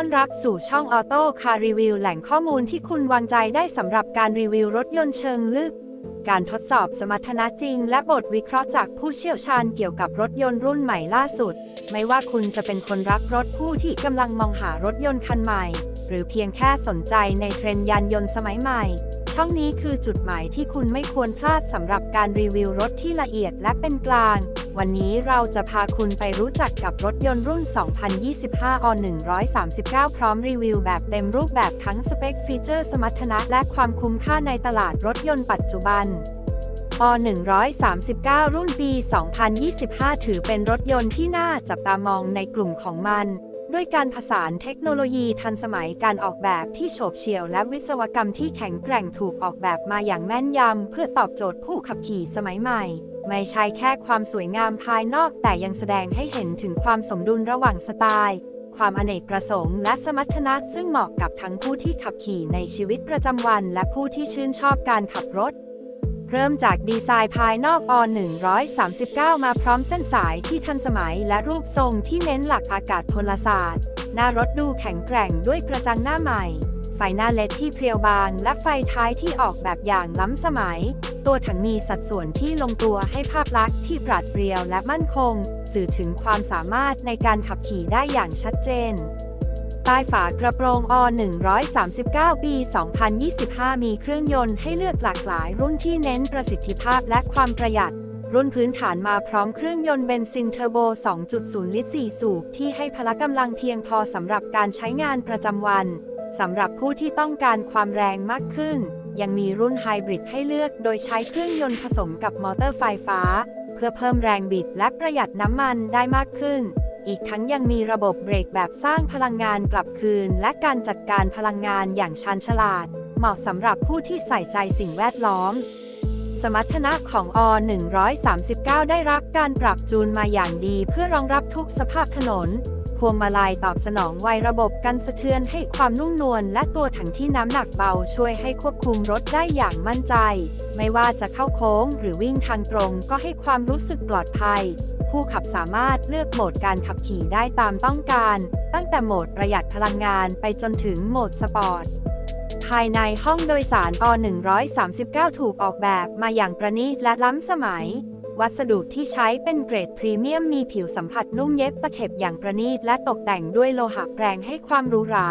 อนรับสู่ช่องออโต้คารีวิวแหล่งข้อมูลที่คุณวางใจได้สำหรับการรีวิวรถยนต์เชิงลึก การทดสอบสมรรถนะจริง และบทวิเคราะห์จากผู้เชี่ยวชาญเกี่ยวกับรถยนต์รุ่นใหม่ล่าสุด ไม่ว่าคุณจะเป็นคนรักรถผู้ที่กำลังมองหารถยนต์คันใหม่ หรือเพียงแค่สนใจในเทรนด์ยานยนต์สมัยใหม่ ช่องนี้คือจุดหมายที่คุณไม่ควรพลาดสำหรับการรีวิวรถที่ละเอียดและเป็นกลาง วันนี้เราจะพาคุณไปรู้จักกับรถยนต์รุ่น 2025อ139 พร้อมรีวิวแบบเต็มรูปแบบทั้งสเปคฟีเจอร์สมรรถนะและความคุ้มค่าในตลาดรถยนต์ปัจจุบันอ139 รุ่นปี 2025 ถือเป็นรถยนต์ที่น่าจับตามองในกลุ่มของมัน ด้วยการผสานเทคโนโลยีทันสมัยการออกแบบที่โฉบเฉี่ยวและวิศวกรรมที่แข็งแกร่งถูกออกแบบมาอย่างแม่นยำ เพื่อตอบโจทย์ผู้ขับขี่สมัยใหม่ ไม่ใช่แค่ความสวยงามภายนอกแต่ยังแสดงให้เห็นถึงความสมดุลระหว่างสไตล์ ความอเนกประสงค์และสมรรถนะซึ่งเหมาะกับทั้งผู้ที่ขับขี่ในชีวิตประจำวัน และผู้ที่ชื่นชอบการขับรถ เริ่มจากดีไซน์ภายนอกอ139 มาพร้อมเส้นสายที่ทันสมัยและรูปทรงที่เน้นหลักอากาศพลศาสตร์ หน้ารถดูแข็งแกร่งด้วยกระจังหน้าใหม่ ไฟหน้าเลดที่เพรียวบางและไฟท้ายที่ออกแบบอย่างล้ำสมัย ตัวถังมีสัดส่วนที่ลงตัวให้ภาพลักษณ์ที่ปราดเปรียวและมั่นคง สื่อถึงความสามารถในการขับขี่ได้อย่างชัดเจน ต้ฝากระโปรงอ139 ปี 2025 มีเครื่องยนต์ให้เลือกหลากหลายรุ่นที่เน้นประสิทธิภาพและความประหยัด รุ่นพื้นฐานมาพร้อมเครื่องยนต์เบนซินเทอร์โบ 2.0 ลิตร 4 สูบ ที่ให้พละกำลังเพียงพอสำหรับการใช้งานประจำวัน สำหรับผู้ที่ต้องการความแรงมากขึ้น ยังมีรุ่นไฮบริดให้เลือกโดยใช้เครื่องยนต์ผสมกับมอเตอร์ไฟฟ้า เพื่อเพิ่มแรงบิดและประหยัดน้ำมันได้มากขึ้น อีกทั้งยังมีระบบเบรกแบบสร้างพลังงานกลับคืน และการจัดการพลังงานอย่างชาญฉลาด เหมาะสำหรับผู้ที่ใส่ใจสิ่งแวดล้อม สมรรถนะของอ139 ได้รับการปรับจูนมาอย่างดีเพื่อรองรับทุกสภาพถนน พวงมาลัยตอบสนองไวระบบกันสะเทือนให้ความนุ่มนวลและตัวถังที่น้ำหนักเบาช่วยให้ควบคุมรถได้อย่างมั่นใจ ไม่ว่าจะเข้าโค้งหรือวิ่งทางตรงก็ให้ความรู้สึกปลอดภัย ผู้ขับสามารถเลือกโหมดการขับขี่ได้ตามต้องการ ตั้งแต่โหมดประหยัดพลังงานไปจนถึงโหมดสปอร์ตภายในห้องโดยสารอ139 ถูกออกแบบมาอย่างประณีตและล้ำสมัย วัสดุที่ใช้เป็นเกรดพรีเมียมมีผิวสัมผัสนุ่มเย็บตะเข็บอย่างประณีตและตกแต่งด้วยโลหะแปรงให้ความหรูหรา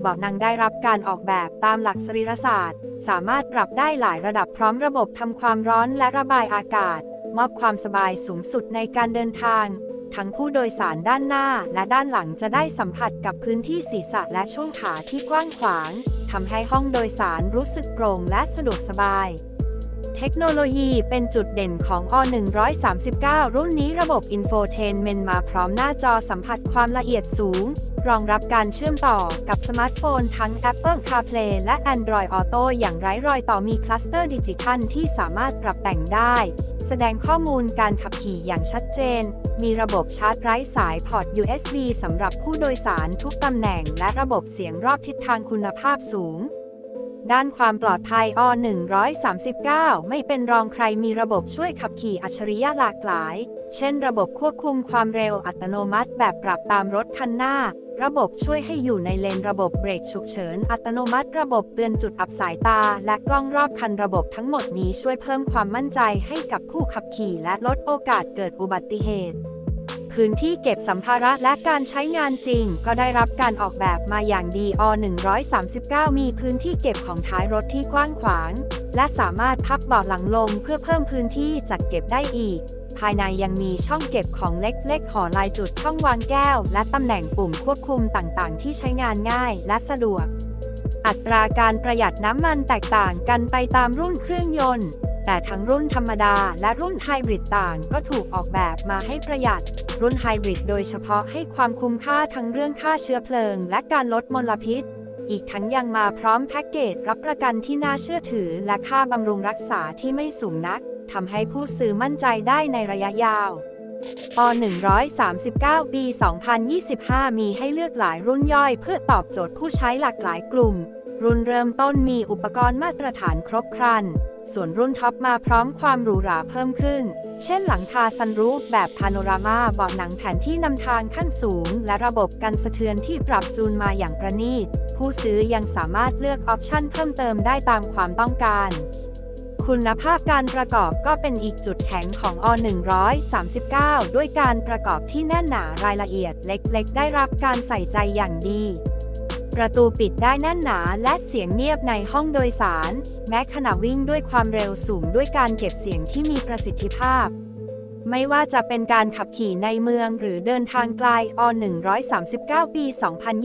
เบาะนั่งได้รับการออกแบบตามหลักสรีรศาสตร์ สามารถปรับได้หลายระดับพร้อมระบบทำความร้อนและระบายอากาศ มอบความสบายสูงสุดในการเดินทาง ทั้งผู้โดยสารด้านหน้าและด้านหลังจะได้สัมผัสกับพื้นที่ศีรษะและช่วงขาที่กว้างขวางทำให้ห้องโดยสารรู้สึกโปร่งและสะดวกสบาย เทคโนโลยีเป็นจุดเด่นของอ139 รุ่นนี้ระบบอินโฟเทนเมนต์มาพร้อมหน้าจอสัมผัสความละเอียดสูง รองรับการเชื่อมต่อกับสมาร์ทโฟนทั้ง Apple CarPlay และ Android Auto อย่างไร้รอยต่อมีคลัสเตอร์ดิจิทัลที่สามารถปรับแต่งได้ แสดงข้อมูลการขับขี่อย่างชัดเจน มีระบบชาร์จไร้สายพอร์ต USB สำหรับผู้โดยสารทุกตำแหน่ง และระบบเสียงรอบทิศทางคุณภาพสูง ด้านความปลอดภัยอ139 ไม่เป็นรองใครมีระบบช่วยขับขี่อัจฉริยะหลากหลาย เช่น ระบบควบคุมความเร็วอัตโนมัติแบบปรับตามรถคันหน้า ระบบช่วยให้อยู่ในเลนระบบเบรกฉุกเฉิน อัตโนมัติ ระบบเตือนจุดอับสายตา และกล้องรอบคันระบบทั้งหมดนี้ช่วยเพิ่มความมั่นใจให้กับผู้ขับขี่และลดโอกาสเกิดอุบัติเหตุ พื้นที่เก็บสัมภาระและการใช้งานจริง ก็ได้รับการออกแบบมาอย่างดีอ139 มีพื้นที่เก็บของท้ายรถที่กว้างขวาง และสามารถพับเบาะหลังลงเพื่อเพิ่มพื้นที่จัดเก็บได้อีก ภายในยังมีช่องเก็บของเล็กๆห่อลายจุดช่องวางแก้ว และตำแหน่งปุ่มควบคุมต่างๆ ที่ใช้งานง่ายและสะดวก อัตราการประหยัดน้ำมันแตกต่างกันไปตามรุ่นเครื่องยนต์ แต่ทั้งรุ่นธรรมดาและรุ่นไฮบริดต่างก็ถูกออกแบบมาให้ประหยัด รุ่นไฮบริดโดยเฉพาะให้ความคุ้มค่าทั้งเรื่องค่าเชื้อเพลิง และการลดมลพิษ อีกทั้งยังมาพร้อมแพ็กเกจรับประกันที่น่าเชื่อถือ และค่าบำรุงรักษาที่ไม่สูงนักทำให้ผู้ซื้อมั่นใจได้ในระยะยาวอ139 ปี 2025 มีให้เลือกหลายรุ่นย่อยเพื่อตอบโจทย์ผู้ใช้หลากหลายกลุ่ม รุ่นเริ่มต้นมีอุปกรณ์มาตรฐานครบครัน ส่วนรุ่นท็อปมาพร้อมความหรูหราเพิ่มขึ้น เช่นหลังคาซันรูฟแบบพาโนรามาเบาะหนังแผนที่นำทางขั้นสูง และระบบกันสะเทือนที่ปรับจูนมาอย่างประณีต ผู้ซื้อยังสามารถเลือกออปชั่นเพิ่มเติมได้ตามความต้องการคุณภาพการประกอบก็เป็นอีกจุดแข็งของอ139 ด้วยการประกอบที่แน่นหนารายละเอียดเล็ก ๆ ได้รับการใส่ใจอย่างดี ประตูปิดได้แน่นหนาและเสียงเงียบในห้องโดยสาร แม้ขณะวิ่งด้วยความเร็วสูงด้วยการเก็บเสียงที่มีประสิทธิภาพ ไม่ว่าจะเป็นการขับขี่ในเมืองหรือเดินทางไกลอ139 ปี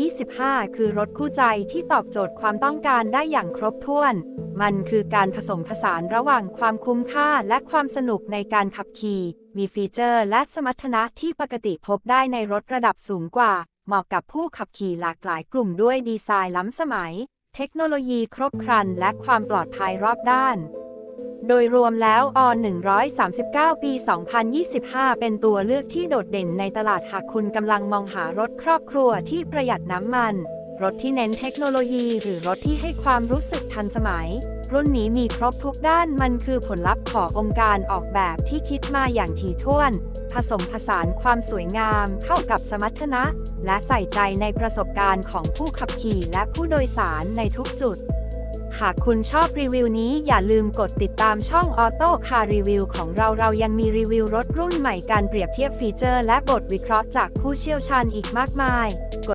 2025 คือรถคู่ใจที่ตอบโจทย์ความต้องการได้อย่างครบถ้วน มันคือการผสมผสานระหว่างความคุ้มค่าและความสนุกในการขับขี่ มีฟีเจอร์และสมรรถนะที่ปกติพบได้ในรถระดับสูงกว่า เหมาะกับผู้ขับขี่หลากหลายกลุ่มด้วยดีไซน์ล้ำสมัย เทคโนโลยีครบครัน และความปลอดภัยรอบด้าน โดยรวมแล้วอ139 ปี 2025 เป็นตัวเลือกที่โดดเด่นในตลาดหากคุณกำลังมองหารถครอบครัวที่ประหยัดน้ำมัน รถที่เน้นเทคโนโลยี หรือรถที่ให้ความรู้สึกทันสมัย รุ่นนี้มีครบทุกด้านมันคือผลลัพธ์ขององค์การออกแบบที่คิดมาอย่างถี่ถ้วน ผสมผสานความสวยงามเข้ากับสมรรถนะ และใส่ใจในประสบการณ์ของผู้ขับขี่และผู้โดยสารในทุกจุด หากคุณชอบรีวิวนี้อย่าลืมกดติดตามช่องออโต้คารีวิวของเราเรายังมีรีวิวรถรุ่นใหม่การเปรียบเทียบฟีเจอร์ และบทวิเคราะห์จากผู้เชี่ยวชาญอีกมากมายก